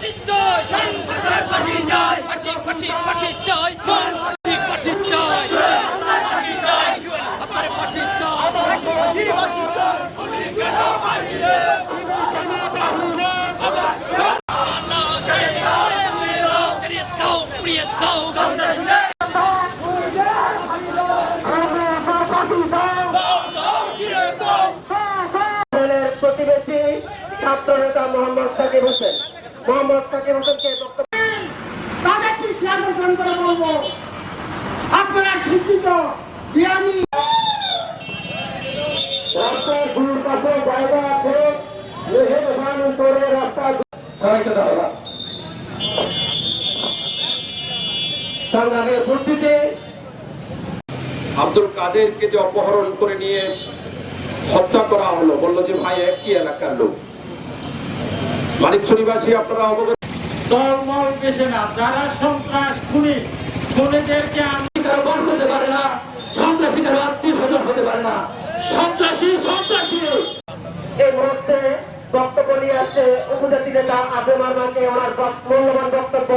ফাঁসি ছাত্র নেতা মোহাম্মদ সাকিব হোসেন। মোহাম্মদ সাকিব হোসেনকে বক্তব্য তাদেরকে স্বাগতম করে বলব? আপনারা শিক্ষিত জ্ঞানী। রাস্তার শুরুর কাছে জায়গা আছে মেহের খান করে রাস্তা সবাইকে ধন্যবাদ। সংগ্রামের উপস্থিতি আব্দুল কাদেরকে যে অপহরণ করে নিয়ে হত্যা করা হলো বলল যে ভাই একই এলাকার লোক। মানিকছড়ি নিবাসী আপনারা অবগত দলমল পেশে না যারা সন্ত্রাস খুনি খুনিদেরকে আন্দোলন হতে পারে না। সন্ত্রাসী কারও আত্মীয় স্বজন হতে পারে না। সন্ত্রাসী সন্ত্রাসী! এই মুহূর্তে বক্তব্য নিয়ে আসছে উপজাতি নেতা আজম ওনার মূল্যবান বক্তব্য।